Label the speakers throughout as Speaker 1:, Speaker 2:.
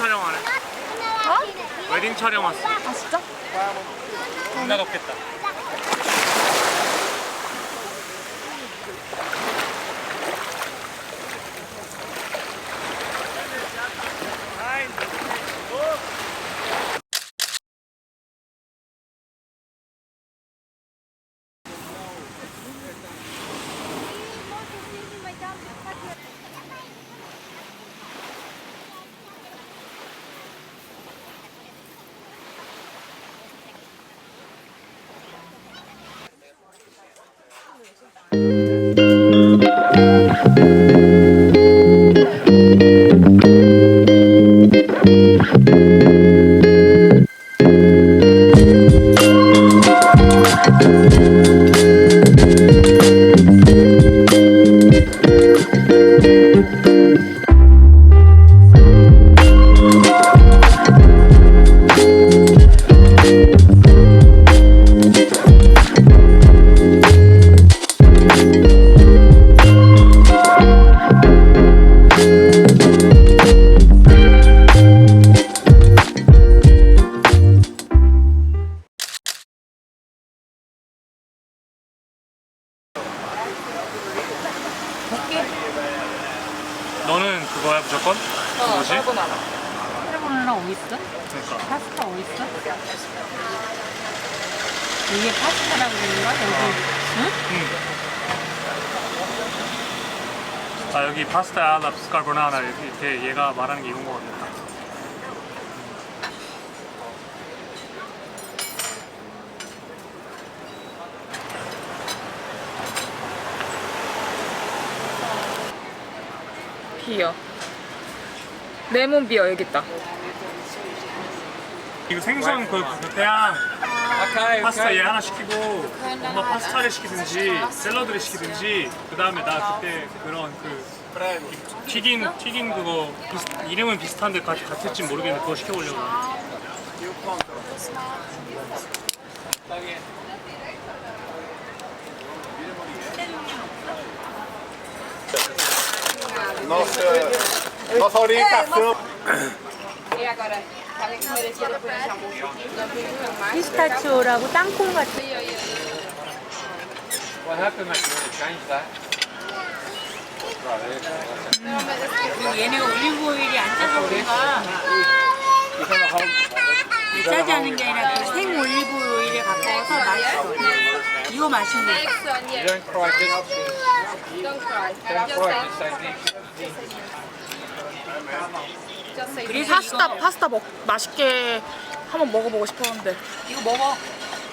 Speaker 1: 촬영하네. 어? 웨딩 촬영 왔어.
Speaker 2: 아 진짜?
Speaker 1: 겁나 덥겠다.
Speaker 2: 카르보나라
Speaker 3: 오이스터?
Speaker 1: 그러니까.
Speaker 3: 파스타 오이스터? 이게 파스타라고 그러는가? 여기 응?
Speaker 1: 아 여기 파스타 나 스카르보나라 이렇게 얘가 말하는 게 이건 거 같다.
Speaker 2: 비어. 레몬 비어 여기 있다.
Speaker 1: 이거 생선 그, 그 태양 파스타 얘 하나 시키고 엄마 파스타를 시키든지 샐러드를 시키든지 그 다음에 나 그때 그런 그 튀긴 튀긴 그거 비슷- 이름은 비슷한데 같, 같을지 모르겠는데 그거 시켜보려고.
Speaker 4: Nossa, nossa orientação.
Speaker 5: E agora? Sabe que merecia depois desse almoço aqui? Não tem nunca mais.
Speaker 3: 피스타치오라고 땅콩 같은 얘네가 올리브 오일이 안 짜서 그런가 짜지 않은 게 아니라 그 생 올리브 오일에 가까워서 맛있어 이거 맛있네
Speaker 5: Thanks, Sonia. Don't cry. Just say.
Speaker 3: 그래서
Speaker 2: 파스타
Speaker 3: 이거,
Speaker 2: 파스타 먹 맛있게 한번 먹어보고 싶었는데.
Speaker 3: 이거 먹어.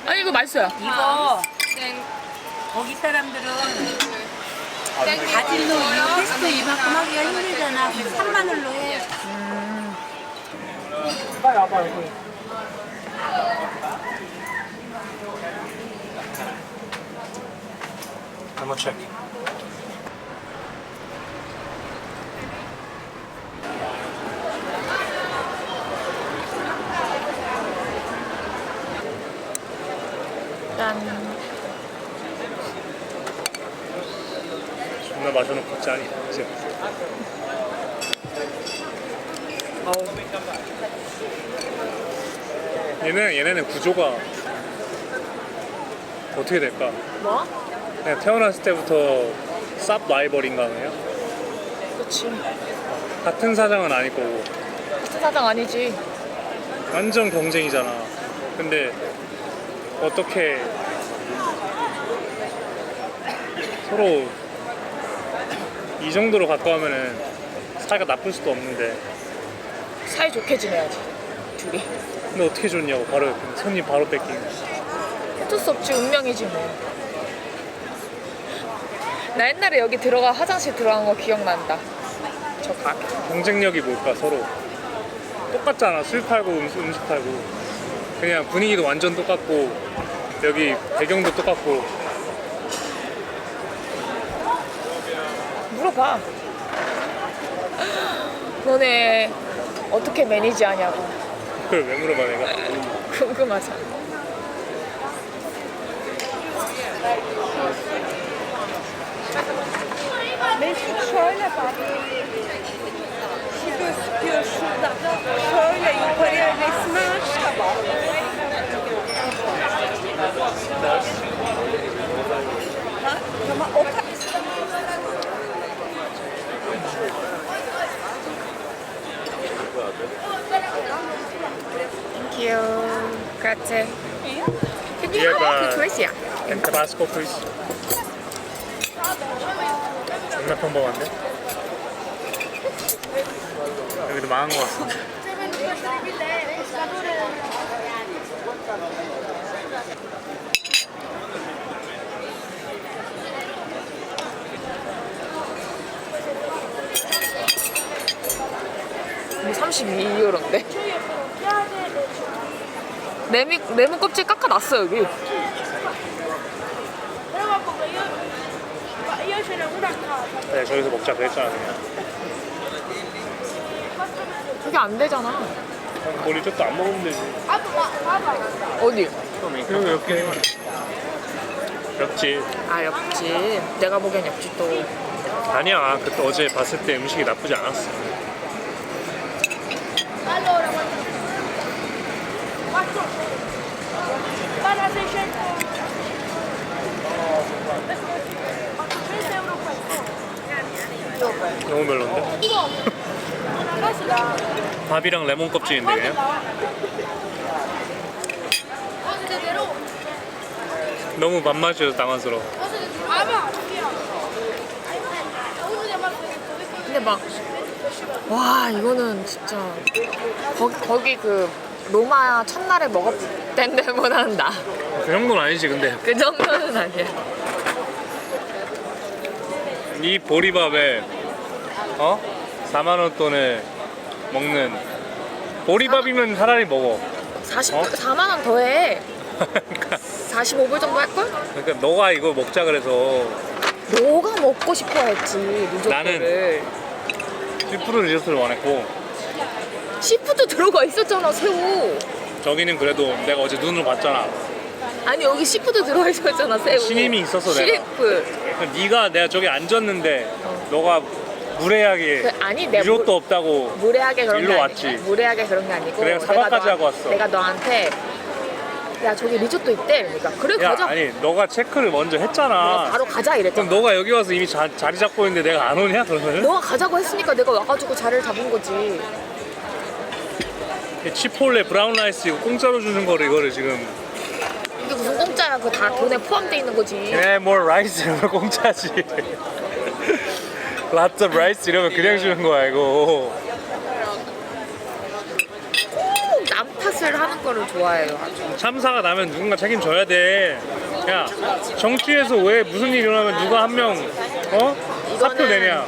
Speaker 2: 아니 이거 맛있어요.
Speaker 3: 이거. 거기 사람들은. 바질로 이 페스토 이만큼 하기가 힘들잖아. 그래서 산마늘로 해.
Speaker 1: 빨리 와봐 여기 한번 체크
Speaker 2: 짠.
Speaker 1: 존나 마셔놓고 짠이 진짜 얘는 얘네는 구조가 어떻게 될까?
Speaker 2: 뭐?
Speaker 1: 그냥 태어났을 때부터 쌉 라이벌인가 봐요.
Speaker 2: 그렇지.
Speaker 1: 같은 사장은 아닐 거고
Speaker 2: 같은 사장 아니지.
Speaker 1: 완전 경쟁이잖아. 근데 어떻게 서로 이 정도로 가까우면은 사이가 나쁠 수도 없는데
Speaker 2: 사이 좋게 지내야지. 둘이.
Speaker 1: 근데 어떻게 좋냐고 바로 손님 바로 뺏기는
Speaker 2: 어쩔 수 없지 운명이지 뭐. 나 옛날에 여기 들어가 화장실 들어간 거 기억난다. 저 가게.
Speaker 1: 경쟁력이 뭘까 서로 똑같잖아 술 팔고 음식, 음식 팔고 그냥 분위기도 완전 똑같고 여기 배경도 똑같고
Speaker 2: 물어봐. 너네 어떻게 매니지 하냐고.
Speaker 1: 그걸 왜 물어봐 내가
Speaker 2: 궁금하잖아.
Speaker 6: Mesut şöyle bak. gözüküyor şurada. Şöyle yukarıya resmi aç tamam o.
Speaker 2: Thank you.
Speaker 1: Grazie.
Speaker 2: Could you have
Speaker 1: a
Speaker 2: quiz? Yeah.
Speaker 1: And Tabasco quiz. 정말 평범한데? 여기도 망한 거 같은데.
Speaker 2: 뭐 32유로인데? 레미, 레몬 껍질 깎아놨어 여기
Speaker 6: casa.
Speaker 1: 네, 저기서 먹자 그랬잖아 그냥.
Speaker 2: 그게 안 되잖아
Speaker 1: 머리 쪽도 안 먹으면 되지.
Speaker 2: 어디?
Speaker 1: 여기 이렇게 옆집
Speaker 2: 아 옆집 내가 보기엔 옆집도
Speaker 1: 아니야 그때 어제 봤을 때 음식이 나쁘지 않았어
Speaker 6: Allora, quanto? 4 Guarda 600 400 euro questo.
Speaker 1: 너무 별론데?
Speaker 6: Cosa
Speaker 1: 밥이랑 레몬 껍질인데 그냥? 너무 맛맛이어서 당황스러워
Speaker 2: 근데 막 와 이거는 진짜 거기, 거기 그 로마 첫날에 먹었을 때보다는 나.
Speaker 1: 그 정도는 아니지 근데
Speaker 2: 그 정도는 아니야.
Speaker 1: 이 보리밥에 어? 4만 원 돈에 먹는 보리밥이면 차라리 먹어
Speaker 2: 40,
Speaker 1: 어?
Speaker 2: 4만 원 더해.
Speaker 1: 그러니까,
Speaker 2: 45불 정도 할걸?
Speaker 1: 그러니까 너가 이거 먹자 그래서
Speaker 2: 너가 먹고 싶어 했지 리조또를.
Speaker 1: 시푸드 리조트를 원했고
Speaker 2: 시푸드 들어가 있었잖아 새우.
Speaker 1: 저기는 그래도 내가 어제 눈으로 봤잖아
Speaker 2: 아니 여기 시푸드 들어가 있었잖아 새우.
Speaker 1: 신임이 있었어, 내가.
Speaker 2: 시리프.
Speaker 1: 그러니까 네가 내가 저기 앉았는데 너가 무례하게
Speaker 2: 그, 아니 내 물-
Speaker 1: 없다고
Speaker 2: 무례하게 그런
Speaker 1: 일로
Speaker 2: 게
Speaker 1: 왔지.
Speaker 2: 아니, 무례하게 그런 게 아니고
Speaker 1: 그래, 사과까지
Speaker 2: 너한-
Speaker 1: 하고 왔어.
Speaker 2: 내가 너한테 야 저기 리조또 있대. 그러니까. 그래
Speaker 1: 야
Speaker 2: 가자.
Speaker 1: 아니 너가 체크를 먼저 했잖아.
Speaker 2: 바로 가자 이랬잖아.
Speaker 1: 그럼 너가 여기 와서 이미 자, 자리 잡고 있는데 내가 안 오냐 그러면은?
Speaker 2: 너가 가자고 했으니까 내가 와가지고 자리를 잡은 거지.
Speaker 1: 치폴레 브라운 라이스 이거 공짜로 주는 거를 이거를 지금.
Speaker 2: 이게 무슨 공짜야? 그거 다 돈에 포함돼 있는 거지.
Speaker 1: 네, 뭐 라이스 공짜지 Lots of rice 이러면 그냥 주는 거야 이거
Speaker 2: 꼭 남탓을 하는 거를 좋아해요 아주
Speaker 1: 참사가 나면 누군가 책임져야 돼. 야, 정치에서 왜 무슨 일 일어나면 누가 한 명, 어? 사표 내냐?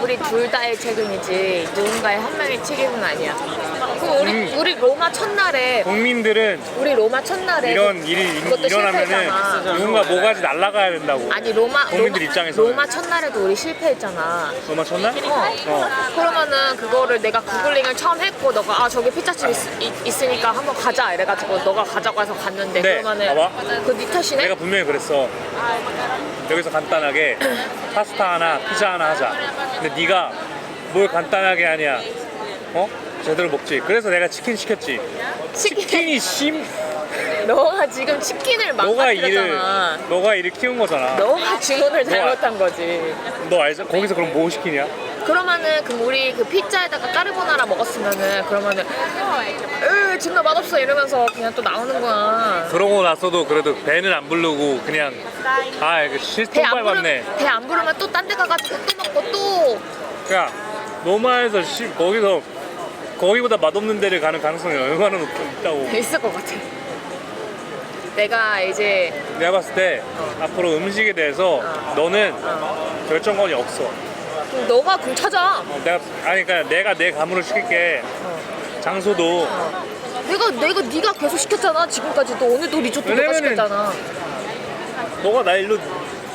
Speaker 2: 우리 둘 다의 책임이지 누군가의 한 명의 책임은 아니야 그 우리
Speaker 1: 음.
Speaker 2: 우리 로마 첫날에
Speaker 1: 국민들은
Speaker 2: 우리 로마 첫날에
Speaker 1: 이런
Speaker 2: 그-
Speaker 1: 일이
Speaker 2: 그것도
Speaker 1: 일어나면은. 누군가 뭐가지 날라가야 된다고.
Speaker 2: 아니 로마
Speaker 1: 국민들
Speaker 2: 로마,
Speaker 1: 입장에서는.
Speaker 2: 로마 첫날에도 우리 실패했잖아
Speaker 1: 너만 쳤나?
Speaker 2: 어.
Speaker 1: 어.
Speaker 2: 그러면은 그거를 내가 구글링을 처음 했고 너가 아 저기 피자집 있, 으니까 한번 가자 이래가지고 너가 가자고 해서 갔는데
Speaker 1: 네,
Speaker 2: 그러면은
Speaker 1: 봐봐.
Speaker 2: 그네 탓이네?
Speaker 1: 내가 분명히 그랬어. 여기서 간단하게 파스타 하나, 피자 하나 하자. 근데 네가 뭘 간단하게 하냐? 어? 제대로 먹지. 그래서 내가 치킨 시켰지.
Speaker 2: 치킨
Speaker 1: 치킨이 심.
Speaker 2: 너가 지금 치킨을
Speaker 1: 너가 일을
Speaker 2: 망가뜨렸잖아
Speaker 1: 너가 일을 키운 거잖아.
Speaker 2: 너가 주문을 잘못한 거지
Speaker 1: 너 알죠? 거기서 그럼 뭐 시키냐?
Speaker 2: 그러면은 그 우리 그 피자에다가 까르보나라 먹었으면은 그러면은 으 존나 맛없어 이러면서 그냥 또 나오는 거야
Speaker 1: 그러고 나서도 그래도 배는 안 부르고 그냥 아 이거 실통
Speaker 2: 배안
Speaker 1: 밟았네.
Speaker 2: 부르면 배안 부르면 또 딴 데 가가지고 또 먹고 또
Speaker 1: 그냥 노마에서 시, 거기서 거기보다 맛없는 데를 가는 가능성이 얼마나 높, 있다고.
Speaker 2: 있을 것 같아. 내가 이제
Speaker 1: 내가 봤을 때 앞으로 음식에 대해서 너는 결정권이 없어.
Speaker 2: 그럼 너가 그럼 찾아.
Speaker 1: 어, 내가 아니 그러니까 내가 내 감으로 시킬게. 장소도.
Speaker 2: 내가 내가 네가 계속 시켰잖아 지금까지도 오늘도 리조또 너가
Speaker 1: 왜냐면은
Speaker 2: 시켰잖아.
Speaker 1: 너가 나 일로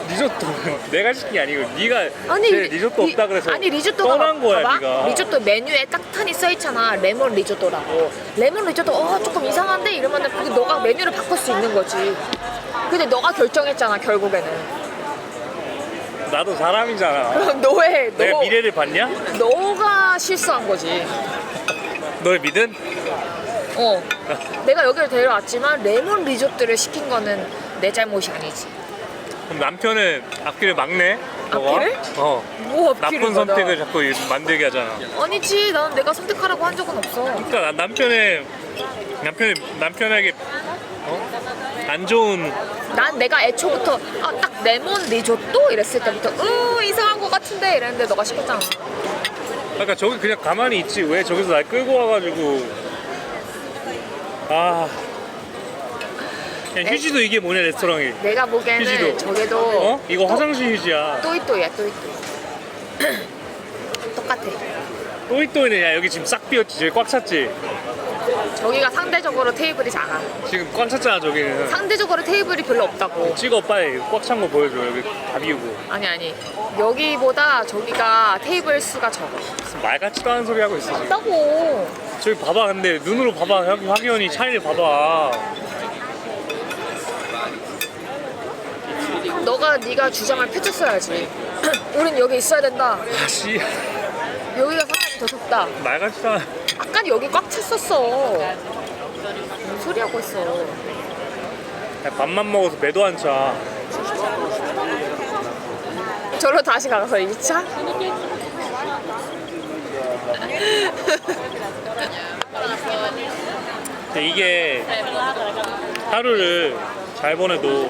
Speaker 1: 리조또 내가 시킨 게 아니고 네가
Speaker 2: 아니
Speaker 1: 제 리조또
Speaker 2: 리-
Speaker 1: 없다 그래서
Speaker 2: 아니 리조또가
Speaker 1: 떠난 거야
Speaker 2: 봐봐.
Speaker 1: 네가.
Speaker 2: 리조또 메뉴에 딱 탄이 써 있잖아 레몬 리조또라고 레몬 리조또 어 조금 이상한데 이러면은 그게 너가 메뉴를 바꿀 수 있는 거지 근데 너가 결정했잖아 결국에는
Speaker 1: 나도 사람이잖아.
Speaker 2: 그럼 너의
Speaker 1: 내가
Speaker 2: 너
Speaker 1: 미래를 봤냐?
Speaker 2: 너가 실수한 거지
Speaker 1: 널 믿은?
Speaker 2: 어 내가 여기를 데려왔지만 레몬 리조또를 시킨 거는 내 잘못이 아니지
Speaker 1: 그럼 남편은 앞길을 막네? 너가?
Speaker 2: 앞길을?
Speaker 1: 어.
Speaker 2: 뭐 앞길을
Speaker 1: 나쁜
Speaker 2: 받아.
Speaker 1: 선택을 자꾸 만들게 하잖아.
Speaker 2: 아니지 난 내가 선택하라고 한 적은 없어
Speaker 1: 그러니까 난 남편의 남편의 남편에게 안 좋은
Speaker 2: 난 내가 애초부터 아, 딱 레몬 리조또 이랬을 때부터 으 이상한 거 같은데 이랬는데 너가 시켰잖아.
Speaker 1: 그러니까 저기 그냥 가만히 있지 왜 저기서 날 끌고 와가지고 아 그냥 휴지도 이게 뭐냐 레스토랑이
Speaker 2: 내가 보기에는
Speaker 1: 휴지도.
Speaker 2: 저게도
Speaker 1: 어? 이거 화장실 휴지야
Speaker 2: 또이또이야 또이또이. 똑같아.
Speaker 1: 또이또이네 야 여기 지금 싹 비었지 저기 꽉 찼지
Speaker 2: 저기가 상대적으로 테이블이 작아.
Speaker 1: 지금 꽉 찼잖아 저기는
Speaker 2: 상대적으로 테이블이 별로 없다고.
Speaker 1: 찍어 빨리 꽉 찬 거 보여줘 여기 다 비우고
Speaker 2: 아니 아니 여기보다 저기가 테이블 수가 적어.
Speaker 1: 무슨 말 같지도 않은 소리 하고 있어 지금
Speaker 2: 없다고.
Speaker 1: 저기 봐봐 근데 눈으로 봐봐 확연히 차이를 봐봐
Speaker 2: 너가 네가 주장을 펼쳤어야지. 우린 여기 있어야 된다.
Speaker 1: 아씨
Speaker 2: 여기가 사람이 더 적다.
Speaker 1: 말 같지도 않아
Speaker 2: 아까 여기 꽉 찼었어. 무슨 소리 하고 있어.
Speaker 1: 야, 밥만 먹어서 배도 안차
Speaker 2: 저로 다시 가서 2차?
Speaker 1: 근데 이게 하루를 잘 보내도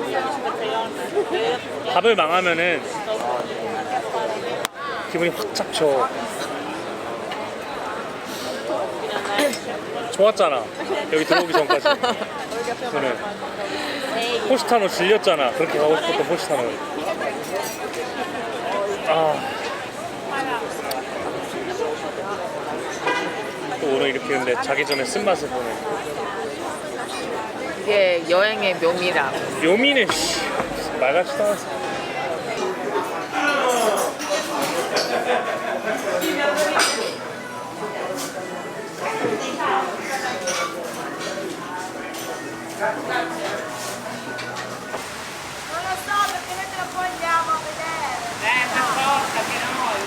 Speaker 1: 밥을 망하면은 기분이 확 잡쳐. 좋았잖아. 여기 들어오기 전까지. 오늘 포스타노 질렸잖아. 그렇게 가고 싶었던 포스타노. 아. 또 오늘 이렇게 근데 자기 전에 쓴맛을 보네.
Speaker 2: 이게 여행의 묘미라.
Speaker 1: 묘미네 씨. 말같지도 않아.
Speaker 6: Non lo so perché noi te lo poi andiamo a vedere.
Speaker 3: Eh, per forza che noi.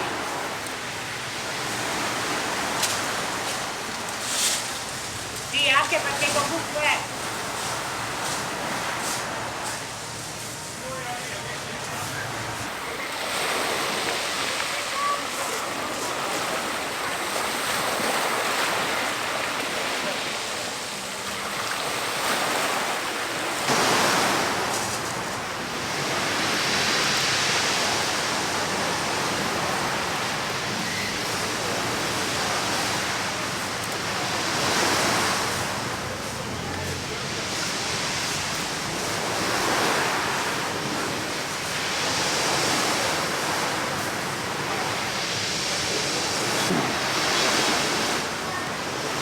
Speaker 3: Sì, anche perché comunque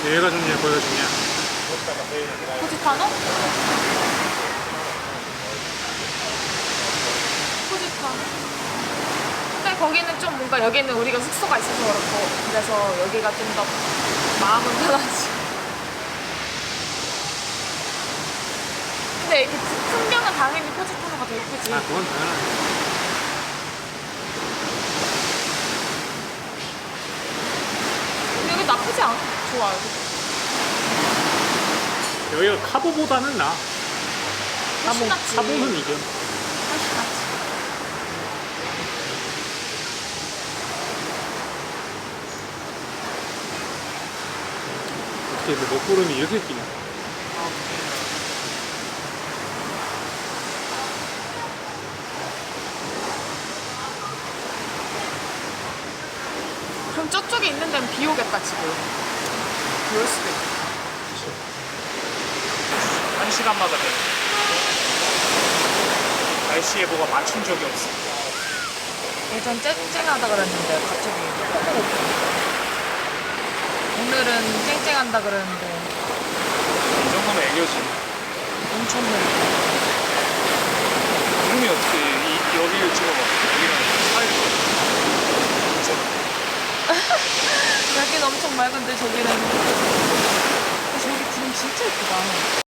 Speaker 1: 얘가 좋냐, 거기가 좋냐.
Speaker 2: 포지타노? 포지타노? 근데 거기는 좀 뭔가 여기는 우리가 숙소가 있어서 그렇고 그래서 여기가 좀 더 마음은 편하지. 근데 이렇게 풍경은 당연히 포지타노가 더 예쁘지.
Speaker 1: 아, 그건 당연하지.
Speaker 2: 근데 여기 나쁘지 않아. 좋아 여기.
Speaker 1: 여기가 카보보다는 나.
Speaker 2: 훨씬 낫지.
Speaker 1: 카보는 이겨.
Speaker 2: 훨씬 낫지.
Speaker 1: 어떻게 그 먹구름이 이렇게 끼냐.
Speaker 2: 그럼 저쪽에 있는 데는 비 오겠다 지금. 그럴 수도 있다.
Speaker 1: 한 시간마다 돼. 날씨 예보가 맞춘 적이 없어.
Speaker 2: 예전 쨍쨍하다 그랬는데 갑자기 오고. 오늘은 쨍쨍한다 그랬는데
Speaker 1: 이 정도면 애교지.
Speaker 2: 엄청 느려.
Speaker 1: 구름이 어떻게 이, 여기를 찍어봐. 여기랑 사이를.
Speaker 2: 여기는 엄청 맑은데 저기는 저기 구름 진짜 예쁘다.